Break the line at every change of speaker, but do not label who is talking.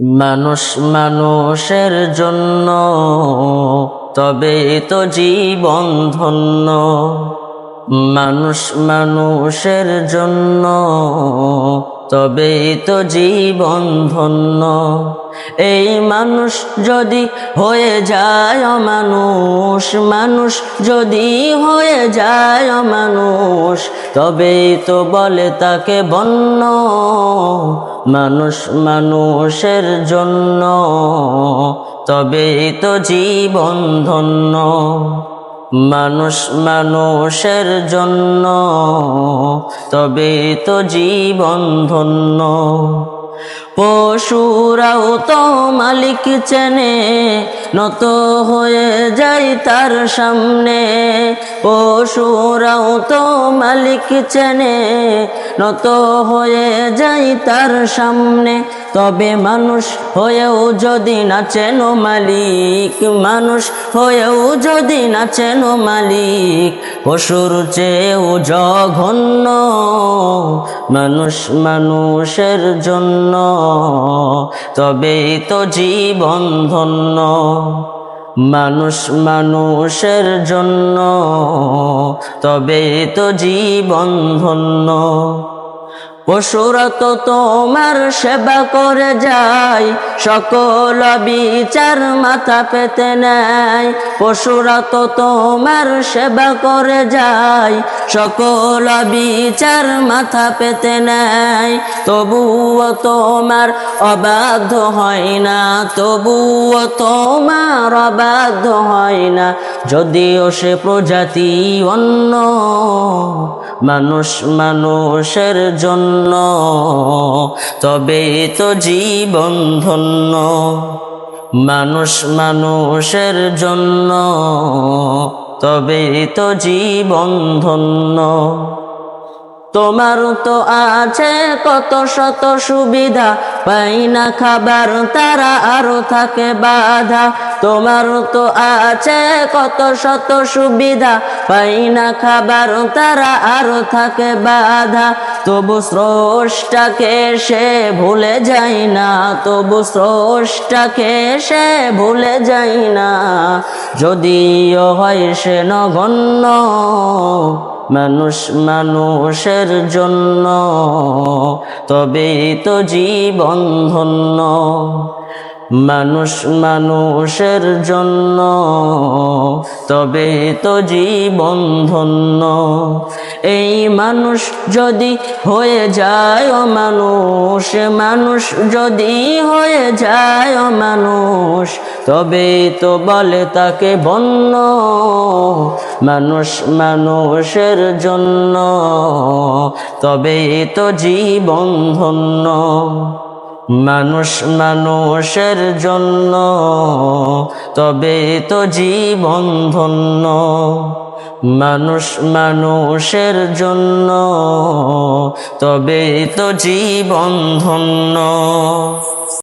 মানুষ মানুষের জন্য তবে তো জীবন ধন্য। মানুষ মানুষের জন্য তবে তো জীবন ধন্য। এই মানুষ যদি হয়ে যায় মানুষ মানুষ যদি হয়ে যায় মানুষ তবেই তো বলে তাকে বন্য মানুষ মানুষের জন্য। তবেই তো জীবন ধন্য মানুষ মানুষের জন্য। তবে তো জীবন ধন্য। পশুরাও তো মালিক চেনে, নত হয়ে যায় তার সামনে। পশুরাও তো মালিক চেনে, নত হয়ে যায় তার সামনে। তবে মানুষ হয়েও যদি নাচেন মালিক, মানুষ হয়েও যদি নাচেন মালিক পশুর চেয়েও জঘন্য, মানুষ মানুষের জন্য তবে তো জীবন ধন্য, মানুষ মানুষের জন্য তবে তো জীবন ধন্য। পশুরা তো তোমার সেবা করে যায় সকল বিচার মাথা পেতে নেয় পশুরা তো তোমার সেবা করে যায় সকল বিচার মাথা পেতে নেয়। তবুও তোমার অবাধ্য হয় না, তবুও তোমার অবাধ্য হয় না। যদিও সে প্রজাতি অন্য, মানুষ মানুষের জন্য, তবে তো জীবন ধন্য, মানুষ মানুষের জন্য। তবে তো জীবন ধন্য। তোমার তো আছে কত শত সুবিধা, পাই না খাবার তারা আরও থাকে বাধা। তোমার তো আছে কত শত সুবিধা, পাই না খাবার তারা আরও থাকে বাধা। তবু স্রষ্টাকে সে ভুলে যায় না, তবু স্রষ্টাকে সে ভুলে যায় না। যদিও হয় সে নগণ্য মানুষ মানুষের জন্য তবে তো জীবন ধন্য। মানুষ মানুষের জন্য তবে তো জীবন ধন্য। এই মানুষ যদি হয়ে যায়, ও মানুষ মানুষ যদি হয়ে যায়, ও মানুষ তবে তো বলে তাকে বন্য মানুষ মানুষের জন্য। তবে তো জীবন ধন্য মানুষ মানুষের জন্য। তবে তো জীবন ধন্য মানুষ মানুষের জন্য। তবে তো জীবন ধন্য।